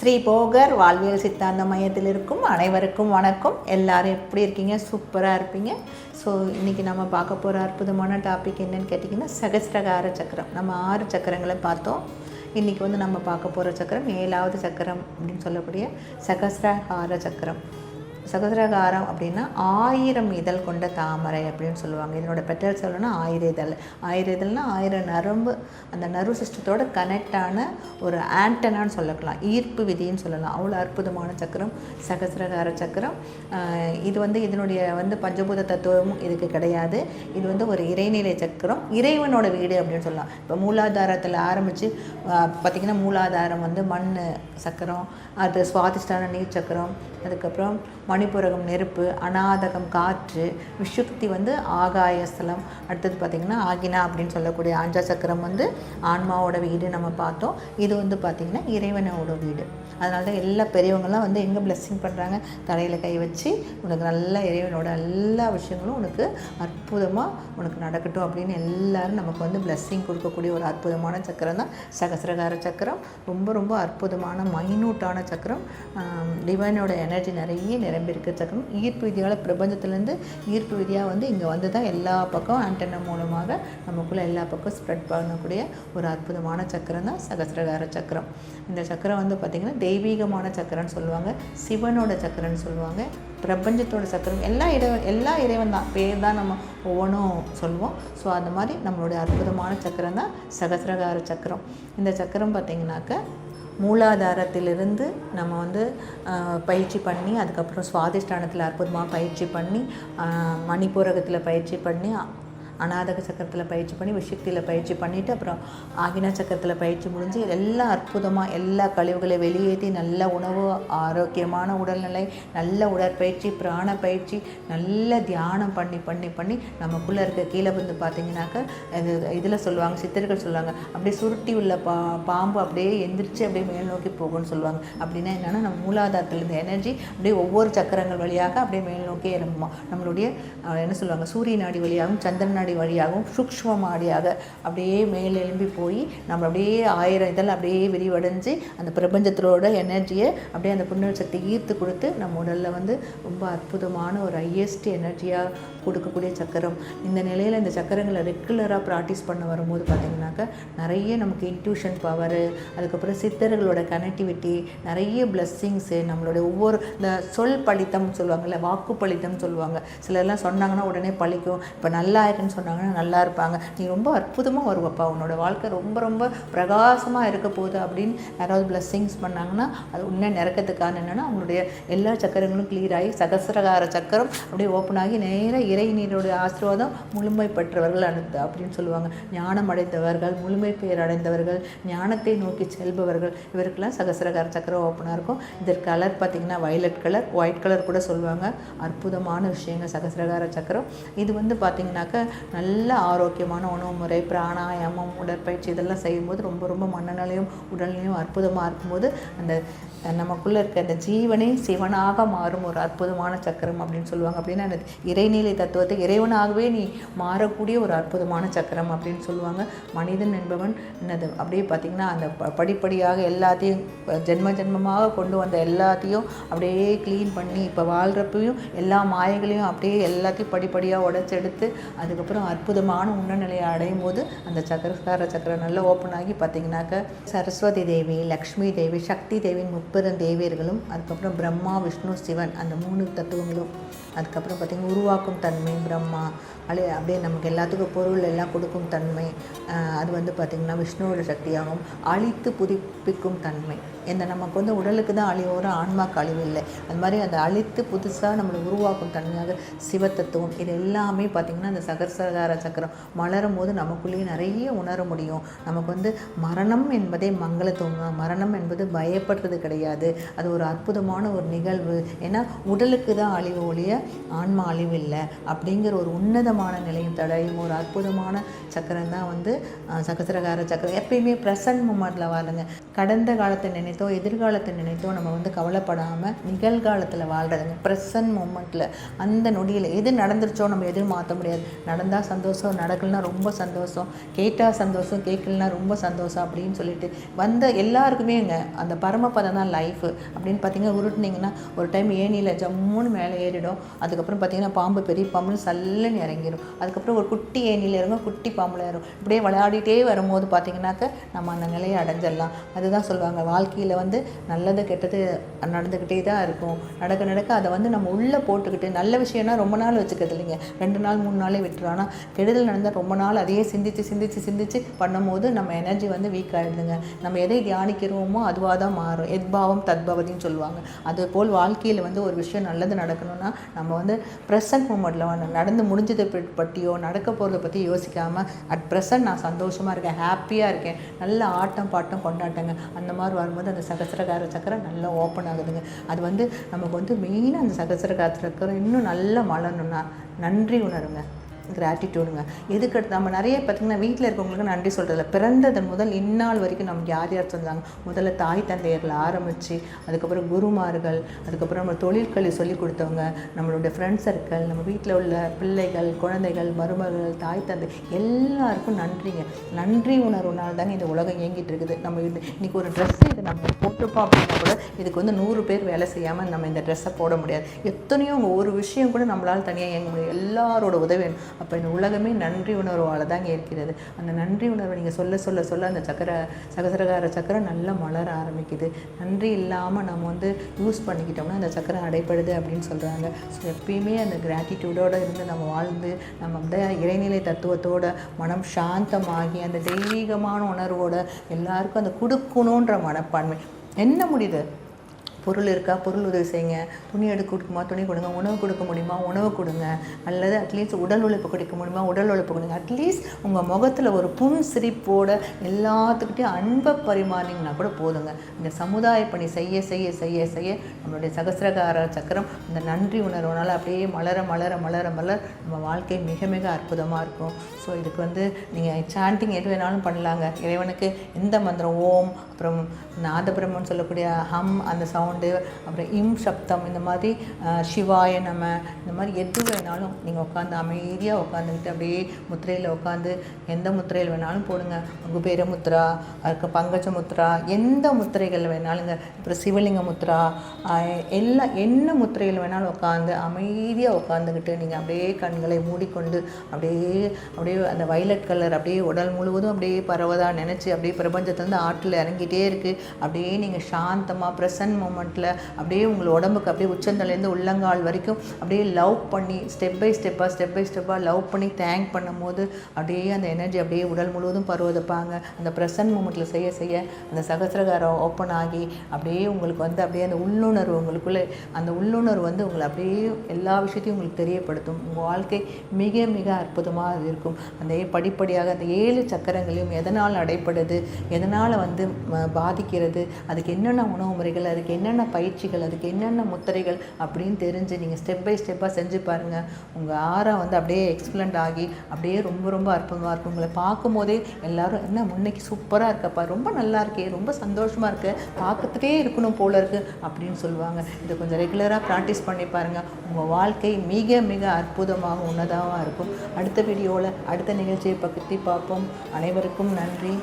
ஸ்ரீ போகர் வாழ்வியல் சித்தாந்த மையத்தில் இருக்கும். அனைவருக்கும் வணக்கம். எல்லாரும் எப்படி இருக்கீங்க? சூப்பராக இருப்பீங்க. ஸோ இன்றைக்கி நம்ம பார்க்க போகிற அற்புதமான டாபிக் என்னன்னு கேட்டிங்கன்னா சகஸ்ரகார சக்கரம். நம்ம ஆறு சக்கரங்களை பார்த்தோம். இன்றைக்கி வந்து நம்ம பார்க்க போகிற சக்கரம் ஏழாவது சக்கரம் அப்படின்னு சொல்லக்கூடிய சகஸ்ரகார சக்கரம். சகசிரகாரம் அப்படின்னா ஆயிரம் இதழ் கொண்ட தாமரை அப்படின்னு சொல்லுவாங்க. இதனோட பெட்டல் சொல்லணும்னா ஆயிர இதழ் ஆயிர இதழ்னா ஆயிரம் நரம்பு அந்த நர்வு சிஸ்டத்தோட கனெக்ட் ஆன ஒரு ஆண்டனான்னு சொல்லக்கலாம் ஈர்ப்பு விதின்னு சொல்லலாம். அவ்வளோ அற்புதமான சக்கரம் சகசிரகார சக்கரம். இது வந்து இதனுடைய வந்து பஞ்சபூத தத்துவமும் இதுக்கு கிடையாது. இது வந்து ஒரு இறைநிலை சக்கரம். இறைவனோட வீடு அப்படின்னு சொல்லலாம். இப்போ மூலாதாரத்தில் ஆரம்பித்து பார்த்திங்கன்னா மூலாதாரம் வந்து மண் சக்கரம் அது சுவாதிஷ்டான நீர் சக்கரம் அதுக்கப்புறம் மணிப்புரகம் நெருப்பு அநாதகம் காற்று விஷுக்தி வந்து ஆகாயஸ்தலம். அடுத்தது பார்த்திங்கன்னா ஆகினா அப்படின்னு சொல்லக்கூடிய ஆஞ்சா சக்கரம் வந்து ஆன்மாவோட வீடு நம்ம பார்த்தோம். இது வந்து பார்த்திங்கன்னா இறைவனோட வீடு. அதனால தான் எல்லா பெரியவங்களாம் வந்து எங்கே பிளெஸ்ஸிங் பண்ணுறாங்க தலையில் கை வச்சு உனக்கு நல்ல இறைவனோட எல்லா விஷயங்களும் உனக்கு அற்புதமாக உனக்கு நடக்கட்டும் அப்படின்னு எல்லாரும் நமக்கு வந்து பிளெஸ்ஸிங் கொடுக்கக்கூடிய ஒரு அற்புதமான சக்கரம் தான். சகசிரகார சக்கரம். ரொம்ப ரொம்ப அற்புதமான மைனூட்டான சக்கரம். டிவைனோட எனர்ஜி நிறைய நிரம்பியிருக்க சக்கரம் ஈர்ப்பு விதியால் பிரபஞ்சத்துலேருந்து ஈர்ப்பு விதியாக வந்து இங்கே வந்து தான் எல்லா பக்கம் ஆண்டனா மூலமாக நமக்குள்ளே எல்லா பக்கம் ஸ்ப்ரெட் பண்ணக்கூடிய ஒரு அற்புதமான சக்கரம் தான் சகசிரகார சக்கரம். இந்த சக்கரம் வந்து பார்த்திங்கன்னா தெய்வீகமான சக்கரம்னு சொல்லுவாங்க. சிவனோட சக்கரம்னு சொல்லுவாங்க. பிரபஞ்சத்தோட சக்கரம். எல்லா இறை எல்லா இறைவன் தான். பேர் தான் நம்ம ஒவ்வொன்றும் சொல்லுவோம். ஸோ அந்த மாதிரி நம்மளுடைய அற்புதமான சக்கரம் தான் சகசிரகார சக்கரம். இந்த சக்கரம் பார்த்திங்கனாக்க மூலாதாரத்திலிருந்து நம்ம வந்து பயிற்சி பண்ணி அதுக்கப்புறம் சுவாதிஷ்டானத்தில் அற்புதமாக பயிற்சி பண்ணி மணிப்புரகத்தில் மணிப்பூரகத்தில் பயிற்சி பண்ணி அநாதக சக்கரத்தில் பயிற்சி பண்ணி விஷக்தியில் பயிற்சி பண்ணிவிட்டு அப்புறம் ஆகினா சக்கரத்தில் பயிற்சி முடிஞ்சு எல்லாம் அற்புதமாக எல்லா கழிவுகளையும் வெளியேற்றி நல்ல உணவு ஆரோக்கியமான உடல்நிலை நல்ல உடற்பயிற்சி பிராண பயிற்சி நல்ல தியானம் பண்ணி பண்ணி பண்ணி நமக்குள்ளே இருக்க கீழே வந்து பார்த்தீங்கன்னாக்கா இது இதில் சொல்லுவாங்க சித்தர்கள் சொல்லுவாங்க அப்படியே சுருட்டி உள்ள பா பாம்பு அப்படியே எந்திரிச்சு அப்படியே மேல் நோக்கி போகும்னு சொல்லுவாங்க. அப்படின்னா என்னென்னா நம்ம மூலாதாரத்தில் இருந்த எனர்ஜி அப்படியே ஒவ்வொரு சக்கரங்கள் வழியாக அப்படியே மேல் நோக்கி இறங்குமா. நம்மளுடைய என்ன சொல்லுவாங்க சூரிய நாடி வழியாகவும் சந்திரன் நாடி வழியாகவும் சூக்ஷ்ம நாடியாக அப்படியே மேல் எழும்பி போய் நம்ம அப்படியே ஆயிரம் இதழ் அப்படியே விரிவடைஞ்சு அந்த பிரபஞ்சத்தோட எனர்ஜியை அப்படியே அந்த புண்ணிய சக்தி ஈர்த்து கொடுத்து நம்ம உடலில் வந்து ரொம்ப அற்புதமான ஒரு ஹையஸ்ட் எனர்ஜியாக கொடுக்கக்கூடிய சக்கரம். இந்த நிலையில் இந்த சக்கரங்களை ரெகுலராக ப்ராக்டிஸ் பண்ண வரும்போது பார்த்திங்கனாக்கா நிறைய நமக்கு இன்ட்யூஷன் பவரு அதுக்கப்புறம் சித்தர்களோட கனெக்டிவிட்டி நிறைய பிளஸ்ஸிங்ஸு நம்மளோட ஒவ்வொரு இந்த சொல் பழித்தம் சொல்லுவாங்கல்ல வாக்கு பழித்தம்னு சொல்லுவாங்க. சிலர்லாம் சொன்னாங்கன்னா உடனே பழிக்கும். இப்போ நல்லா இருக்குன்னு சொன்னாங்கன்னா நல்லா இருப்பாங்க. நீ ரொம்ப அற்புதமாக வருவப்பா. உன்னோட வாழ்க்கை ரொம்ப ரொம்ப பிரகாசமாக இருக்க போகுது அப்படின்னு யாராவது பிளஸ்ஸிங்ஸ் பண்ணாங்கன்னா அது உண்மை நிறக்கிறதுக்கான என்னென்னா அவங்களுடைய எல்லா சக்கரங்களும் கிளியர் ஆகி சகசிரகார சக்கரம் அப்படியே ஓப்பன் ஆகி நேராக இறைநீருடைய ஆசீர்வாதம் முழுமை பெற்றவர்கள் அனுத்து அப்படின்னு சொல்லுவாங்க. ஞானம் அடைந்தவர்கள் முழுமை பெயர் அடைந்தவர்கள் ஞானத்தை நோக்கி செல்பவர்கள் இவருக்கெல்லாம் சகசரகார சக்கரம் ஓப்பனாக இருக்கும். இதற்கு கலர் பார்த்திங்கன்னா வயலட் கலர் ஒயிட் கலர் கூட சொல்லுவாங்க. அற்புதமான விஷயங்கள் சகசரகார சக்கரம். இது வந்து பார்த்திங்கனாக்க நல்ல ஆரோக்கியமான உணவு முறை பிராணாயாமம் உடற்பயிற்சி இதெல்லாம் செய்யும்போது ரொம்ப ரொம்ப மனநிலையும் உடல்நிலையும் அற்புதமாக இருக்கும்போது அந்த நமக்குள்ளே இருக்க அந்த ஜீவனே சிவனாக மாறும். ஒரு அற்புதமான சக்கரம் அப்படின்னு சொல்லுவாங்க. அப்படின்னா அந்த இறைநிலை தத்துவத்தை இறைவனாகவே நீ மாறக்கூடிய ஒரு அற்புதமான சக்கரம் அப்படின்னு சொல்லுவாங்க. மனிதன் என்பவன் என்னது? அப்படியே பார்த்திங்கன்னா அந்த ப- படிப்படியாக எல்லாத்தையும் ஜென்ம ஜென்மமாக கொண்டு வந்த எல்லாத்தையும் அப்படியே க்ளீன் பண்ணி இப்போ வாழ்கிறப்பையும் எல்லா மாயங்களையும் அப்படியே எல்லாத்தையும் படிப்படியாக உடச்செடுத்து அதுக்கப்புறம் அற்புதமான உன்னநிலையை அடையும் போது அந்த சக்கரஸ்கார சக்கரம் நல்லா ஓப்பன் ஆகி பார்த்திங்கனாக்க சரஸ்வதி தேவி லக்ஷ்மி தேவி சக்தி தேவியின் முப்பெரும் தேவியர்களும் அதுக்கப்புறம் பிரம்மா விஷ்ணு சிவன் அந்த மூணு தத்துவங்களும் அதுக்கப்புறம் பார்த்திங்கன்னா உருவாக்கும் தன்மை பிரம்மா. அலே அப்படியே நமக்கு எல்லாத்துக்கும் பொருள் எல்லாம் கொடுக்கும் தன்மை. அது வந்து பார்த்திங்கன்னா விஷ்ணுவோட சக்தியாகவும் அழித்து புதுப்பிக்கும் தன்மை. இந்த நமக்கு வந்து உடலுக்கு தான் அழிவோர ஆன்மாக்கு அழிவு இல்லை. அது மாதிரி அதை அழித்து புதுசாக நம்மளை உருவாக்கும் தன்மையாக சிவத்தத்துவம் இது எல்லாமே பார்த்திங்கன்னா அந்த சகசகார சக்கரம். மலரும் போது நமக்குள்ளேயே நிறைய உணர முடியும். நமக்கு வந்து மரணம் என்பதே மங்களத்துவம் தான். மரணம் என்பது பயப்படுறது கிடையாது. அது ஒரு அற்புதமான ஒரு நிகழ்வு. ஏன்னா உடலுக்கு தான் அழிவு ஒழிய ஆன்மா அழிவு இல்லை. அப்படிங்கிற ஒரு உன்னதமான நிலையும் தடையும் ஒரு அற்புதமான சக்கரம் தான் வந்து சகசரகார சக்கரம். எப்பயுமே ப்ரெசன்ட் மூமெண்ட்டில் வாருங்க. கடந்த காலத்தை நினை நினைத்தோ எதிர்காலத்தை நினைத்தோ நம்ம வந்து கவலைப்படாமல் நிகழ்காலத்தில் வாழ்கிறதுங்க ப்ரெசன்ட் மூமெண்ட்டில் அந்த நொடியில் எது நடந்துருச்சோ நம்ம எதுவும் மாற்ற முடியாது. நடந்தால் சந்தோஷம் நடக்கலனா ரொம்ப சந்தோஷம். கேட்டால் சந்தோஷம் கேட்கலனா ரொம்ப சந்தோஷம் அப்படின்னு சொல்லிட்டு வந்த எல்லாருக்குமேங்க அந்த பரமபதம் தான் லைஃப் அப்படின்னு பார்த்தீங்கன்னா உருட்டுனீங்கன்னா ஒரு டைம் ஏனியில் ஜம்முன்னு மேலே ஏறிடும். அதுக்கப்புறம் பார்த்தீங்கன்னா பாம்பு பெரிய பாம்புன்னு சல்லுன்னு இறங்கிடும் அதுக்கப்புறம் ஒரு குட்டி ஏனியில் இறங்கும் குட்டி பாம்பில் ஏறும் இப்படியே விளையாடிட்டே வரும்போது பார்த்தீங்கன்னாக்க நம்ம அந்த நிலையை அடைஞ்சிடலாம். அதுதான் சொல்லுவாங்க வாழ்க்கை வாழ்க்கையில் வந்து நல்லது கெட்டது நடந்துக்கிட்டே தான் இருக்கும். நடக்க நடக்க அதை வந்து நம்ம உள்ளே போட்டுக்கிட்டு நல்ல விஷயம்னா ரொம்ப நாள் வச்சுக்கிறது இல்லைங்க. ரெண்டு நாள் மூணு நாளே விட்டுரும். ஆனால் கெடுதல் நடந்தால் ரொம்ப நாள் அதையே சிந்திச்சு சிந்திச்சு சிந்திச்சு பண்ணும்போது நம்ம எனர்ஜி வந்து வீக் ஆகிடுதுங்க நம்ம எதை தியானிக்கிறோமோ அதுவாக தான் மாறும். எத்பாவம் தத்பவதின்னு சொல்லுவாங்க. அதுபோல் வாழ்க்கையில் வந்து ஒரு விஷயம் நல்லது நடக்கணும்னா நம்ம வந்து ப்ரெசன்ட் மூமெண்ட்டில் நடந்து முடிஞ்சதை பற்றியோ நடக்க போகிறத பற்றி யோசிக்காமல் அட் ப்ரெசன்ட் நான் சந்தோஷமாக இருக்கேன் ஹாப்பியாக இருக்கேன் நல்ல ஆட்டம் பாட்டம் கொண்டாட்டங்க அந்த மாதிரி வரும்போது அந்த சகசிரகார சக்கரம் நல்லா ஓப்பன் ஆகுதுங்க. அது வந்து நமக்கு வந்து மெயினாக அந்த சகசிரகார சக்கரம் இன்னும் நல்லா மலரணும்னா நன்றி உணருங்க. கிராட்டிடியூடுங்க எதுக்கு அடுத்து நம்ம நிறைய பார்த்திங்கன்னா வீட்டில் இருக்கவங்களுக்கு நன்றி சொல்கிறதில்ல பிறந்தது முதல் இந்நாள் வரைக்கும் நமக்கு யார் யார் செஞ்சாங்க முதல்ல தாய் தந்தையர்கள் ஆரம்பித்து அதுக்கப்புறம் குருமார்கள் அதுக்கப்புறம் நம்ம தொழிற்கல்வி சொல்லி கொடுத்தவங்க நம்மளுடைய ஃப்ரெண்ட்ஸ் சர்க்கிள் நம்ம வீட்டில் உள்ள பிள்ளைகள் குழந்தைகள் மருமகள் தாய் தந்தை எல்லாருக்கும் நன்றிங்க. நன்றி உணர்வுனால தாங்க இந்த உலகம் இயங்கிட்டு இருக்குது. நம்ம இது இன்றைக்கி ஒரு ட்ரெஸ் இது நம்ம போட்டிருப்போம் அப்படின்னா கூட இதுக்கு வந்து நூறு பேர் வேலை செய்யாமல் நம்ம இந்த ட்ரெஸ்ஸை போட முடியாது. எத்தனையோ ஒரு விஷயம் கூட நம்மளால் தனியாக இயங்க முடியும் எல்லாரோட உதவி வேணும். அப்போ இந்த உலகமே நன்றி உணர்வால் தாங்க இருக்கிறது அந்த நன்றி உணர்வை நீங்கள் சொல்ல சொல்ல சொல்ல அந்த சக்கர சகசரகார சக்கரம் நல்லா மலர ஆரம்பிக்குது. நன்றி இல்லாமல் நம்ம வந்து யூஸ் பண்ணிக்கிட்டோம்னா அந்த சக்கரம் அடைப்படுது அப்படின்னு சொல்கிறாங்க ஸோ எப்பயுமே அந்த கிராட்டிடியூடோடு இருந்து நம்ம வாழ்ந்து நம்ம வந்து இறைநிலை தத்துவத்தோட மனம் சாந்தமாகி அந்த தெய்வீகமான உணர்வோட எல்லாருக்கும் அந்த கொடுக்கணுன்ற மனப்பான்மை என்ன முடியுது? பொருள் இருக்கா? பொருள் உதவி செய்யுங்க. துணி எடுக்க கொடுக்குமா? துணி கொடுங்க. உணவு கொடுக்க முடியுமா? உணவு கொடுங்க. அல்லது அட்லீஸ்ட் உடல் உழைப்பு கொடுக்க முடியுமா? உடல் உழைப்பு கொடுங்க. அட்லீஸ்ட் உங்கள் முகத்தில் ஒரு புன் சிரிப்போட எல்லாத்துக்கிட்டையும் அன்பை பரிமாறினீங்கன்னா கூட போதுங்க. இந்த சமுதாய பணி செய்ய செய்ய செய்ய செய்ய நம்மளுடைய சகசிரகார சக்கரம் இந்த நன்றி உணர்வுனால அப்படியே மலர மலர மலர மலர் நம்ம வாழ்க்கை மிக மிக அற்புதமாக இருக்கும். ஸோ இதுக்கு வந்து நீங்கள் சாண்டிங் எது வேணாலும் பண்ணலாங்க. இறைவனுக்கு எந்த மந்திரம் ஓம் அப்புறம் நாதபிரம்மன் சொல்லக்கூடிய ஹம் அந்த சவுண்ட் அப்புறம் இம் சப்தம் இந்த மாதிரி சிவாய நம்ம இந்த மாதிரி எது வேணாலும் நீங்கள் உட்காந்து அமைதியாக உட்காந்துக்கிட்டு அப்படியே முத்திரையில் உட்காந்து எந்த முத்திரையில் வேணாலும் போடுங்க. குபேர முத்ரா அதுக்கு பங்கஜ முத்ரா எந்த முத்திரைகள் வேணாலுங்க. அப்புறம் சிவலிங்க முத்ரா எல்லா என்ன முத்திரையில் வேணாலும் உட்காந்து அமைதியாக உட்காந்துக்கிட்டு நீங்கள் அப்படியே கண்களை மூடிக்கொண்டு அப்படியே அப்படியே அந்த வைலட் கலர் அப்படியே உடல் முழுவதும் அப்படியே பரவதாக நினச்சி அப்படியே பிரபஞ்சத்துலேருந்து ஆற்றில் இறங்கிட்டே இருக்குது அப்படியே நீங்கள் சாந்தமாக ப்ரெசன்ட் மூமெண்ட்டில் அப்படியே உங்கள் உடம்புக்கு அப்படியே உச்சந்தலேருந்து உள்ளங்கால் வரைக்கும் அப்படியே லவ் பண்ணி ஸ்டெப் பை ஸ்டெப்பாக ஸ்டெப் பை ஸ்டெப்பாக லவ் பண்ணி தேங்க் பண்ணும்போது அப்படியே அந்த எனர்ஜி அப்படியே உடல் முழுவதும் பருவதப்பாங்க. அந்த ப்ரெசன்ட் மூமெண்ட்டில் செய்ய செய்ய அந்த சகசிரகாரம் ஓப்பன் ஆகி அப்படியே உங்களுக்கு வந்து அப்படியே அந்த உள்ளுணர்வு உங்களுக்குள்ளே அந்த உள்ளுணர்வு வந்து உங்களை அப்படியே எல்லா விஷயத்தையும் உங்களுக்கு தெரியப்படுத்தும். உங்கள் வாழ்க்கை மிக மிக அற்புதமாக இருக்கும். அந்த படிப்படியாக அந்த ஏழு சக்கரங்களையும் எதனால் அடைப்படுது எதனால் வந்து பாதிக்கிறது அதுக்கு என்னென்ன உணவு முறைகள் அதுக்கு என்ன என்னென்ன பயிற்சிகள் அதுக்கு என்னென்ன முத்திரைகள் அப்படின்னு தெரிஞ்சு நீங்கள் ஸ்டெப் பை ஸ்டெப்பாக செஞ்சு பாருங்கள் உங்கள் ஆறா வந்து அப்படியே எக்ஸ்பிளண்ட் ஆகி அப்படியே ரொம்ப ரொம்ப அற்புதமாக இருக்கும் உங்களை பார்க்கும்போதே எல்லோரும் என்ன முன்னைக்கு சூப்பராக இருக்கப்பா ரொம்ப நல்லா இருக்கே ரொம்ப சந்தோஷமாக இருக்குது பார்க்கறதுக்கே இருக்கணும் போல இருக்குது அப்படின்னு சொல்லுவாங்க. இதை கொஞ்சம் ரெகுலராக ப்ராக்டிஸ் பண்ணி பாருங்கள் உங்கள் வாழ்க்கை மிக மிக அற்புதமாக உன்னதாக இருக்கும். அடுத்த வீடியோவில் அடுத்த நிகழ்ச்சியை பற்றி பார்ப்போம். அனைவருக்கும் நன்றி.